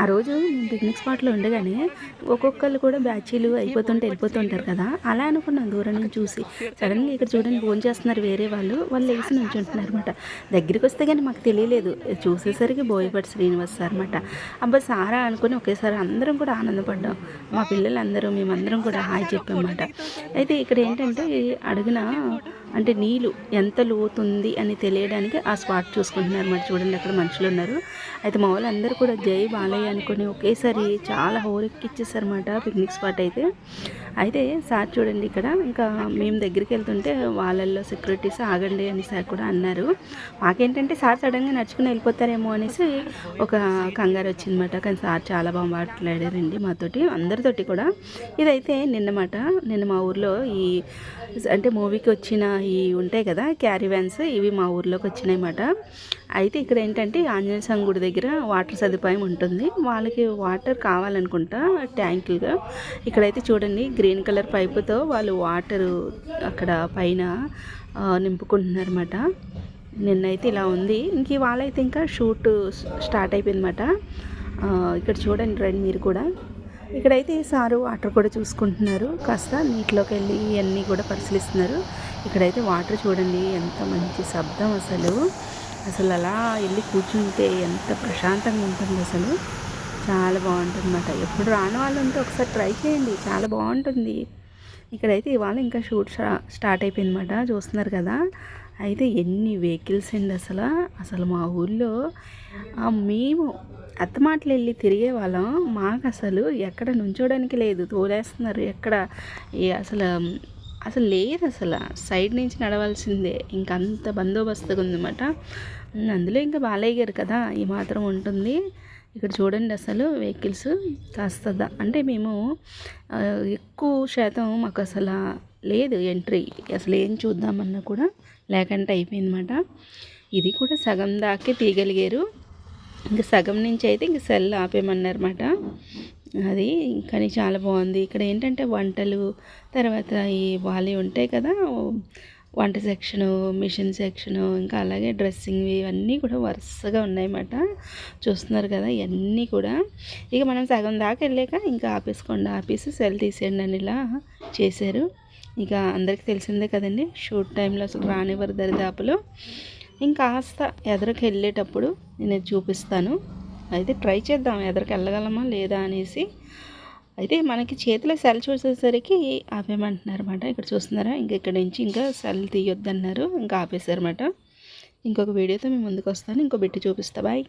ఆ రోజు పిక్నిక్ స్పాట్లో ఉండగానే ఒక్కొక్కరు కూడా బ్యాచీలు అయిపోతుంటే వెళ్ళిపోతుంటారు కదా. అలా అనుకున్నాం దూరం నుంచి చూసి సడన్గా ఇక్కడ చూడండి ఫోన్ చేస్తున్నారు వేరే వాళ్ళు. వాళ్ళు లేచి నుంచి ఉంటున్నారు అనమాట దగ్గరికి వస్తే కానీ మాకు తెలియలేదు. చూసేసరికి బోయపాటి శ్రీనివాస్ సార్ అనమాట అబ్బా సారా అనుకుని ఒకేసారి అందరం కూడా ఆనందపడ్డాం. మా పిల్లలందరూ మేమందరం కూడా హాయ్ చెప్పామన్నమాట. అయితే ఇక్కడ ఏంటంటే అడుగున అంటే నీళ్ళు ఎంత లోతుంది అని తెలియడానికి ఆ స్పాట్ చూసుకుంటున్నారు. మరి చూడండి అక్కడ మనుషులు ఉన్నారు. అయితే మా వాళ్ళందరూ కూడా జై బాలయ్య అనుకుని ఒకేసారి చాలా హోరెక్కిచ్చేసారన్నమాట పిక్నిక్ స్పాట్ అయితే. అయితే సార్ చూడండి ఇక్కడ ఇంకా మేము దగ్గరికి వెళ్తుంటే వాళ్ళల్లో సెక్యూరిటీస్ ఆగండి అని సార్ కూడా అన్నారు. మాకేంటంటే సార్ సడన్గా నడుచుకుని వెళ్ళిపోతారేమో అనేసి ఒక కంగారు వచ్చిందన్నమాట. కానీ సార్ చాలా బాగా మాట్లాడారండి మాతోటి అందరితోటి కూడా. ఇదైతే నిన్నమాట నిన్న మా ఊర్లో ఈ అంటే మూవీకి వచ్చిన ఈ ఉంటాయి కదా క్యారీ వ్యాన్స్ ఇవి మా ఊర్లోకి వచ్చినాయన్నమాట. అయితే ఇక్కడ ఏంటంటే ఆంజనేయ స్వామి గుడి దగ్గర వాటర్ సదుపాయం ఉంటుంది. వాళ్ళకి వాటర్ కావాలనుకుంటా ట్యాంకులుగా ఇక్కడైతే చూడండి గ్రీన్ కలర్ పైపుతో వాళ్ళు వాటరు అక్కడ పైన నింపుకుంటున్నారన్నమాట. నిన్నైతే ఇలా ఉంది. ఇంక వాళ్ళైతే ఇంకా షూట్ స్టార్ట్ అయిపోయిందన్నమాట. ఇక్కడ చూడండి రండి మీరు కూడా. ఇక్కడైతే సారు వాటర్ కూడా చూసుకుంటున్నారు. కాస్త నీటిలోకి వెళ్ళి ఇవన్నీ కూడా పరిశీలిస్తున్నారు. ఇక్కడైతే వాటర్ చూడండి ఎంత మంచి శబ్దం అసలు. అసలు అలా వెళ్ళి కూర్చుంటే ఎంత ప్రశాంతంగా ఉంటుంది అసలు. చాలా బాగుంటుంది అన్నమాట ఎప్పుడు రాని వాళ్ళు ఉంటే ఒకసారి ట్రై చేయండి. చాలా బాగుంటుంది. ఇక్కడైతే ఇవాళ ఇంకా షూట్ స్టార్ట్ అయిపోయిందన్నమాట. చూస్తున్నారు కదా. అయితే ఎన్ని వెహికల్స్ అండి అసలు? అసలు మా ఊళ్ళో మేము అత్తమాటలు వెళ్ళి తిరిగే వాళ్ళం. మాకు అసలు ఎక్కడ నుంచోడానికి లేదు. తోలేస్తున్నారు ఎక్కడ? అసలు అసలు లేదు అసలు. సైడ్ నుంచి నడవాల్సిందే. ఇంక అంత బందోబస్తుగా ఉందన్నమాట. అందులో ఇంకా బాలయ్య గారు కదా ఈ మాత్రం ఉంటుంది. ఇక్కడ చూడండి అసలు వెహికల్స్ కాస్త అంటే మేము ఎక్కువ శాతం మాకు అసలు లేదు ఎంట్రీ. అసలు ఏం చూద్దామన్నా కూడా లేకంటే అయిపోయిందన్నమాట. ఇది కూడా సగం దాకే తీయగలిగారు. ఇంకా సగం నుంచి అయితే ఇంక సెల్ ఆపేయమన్నారన్నమాట. అది కానీ చాలా బాగుంది. ఇక్కడ ఏంటంటే వంటలు తర్వాత ఈ వాళ్ళు ఉంటాయి కదా వంట సెక్షను మిషన్ సెక్షను ఇంకా అలాగే డ్రెస్సింగ్ ఇవన్నీ కూడా వరుసగా ఉన్నాయన్నమాట. చూస్తున్నారు కదా ఇవన్నీ కూడా. ఇక మనం సగం దాకా వెళ్ళాక ఇంకా ఆపేసుకోండి. ఆపేసి సెల్ తీసేయండి అని ఇలా చేశారు. ఇక అందరికీ తెలిసిందే కదండి షూట్ టైంలో అసలు రానివ్వరు దరిదాపులు. ఇంకాస్త ఎదరికి వెళ్ళేటప్పుడు నేను చూపిస్తాను. అయితే ట్రై చేద్దాం ఎదరికి వెళ్ళగలమా లేదా అనేసి. అయితే మనకి చేతిలో సెల్ చూసేసరికి ఆపేయమంటున్నారన్నమాట. ఇక్కడ చూస్తున్నారా? ఇంక ఇక్కడ నుంచి ఇంకా సెల్ తీయొద్దన్నారు ఇంకా ఆపేశారన్నమాట. ఇంకొక వీడియోతో మేము ముందుకు వస్తాను. ఇంకో బిట్టి చూపిస్తా. బాయ్.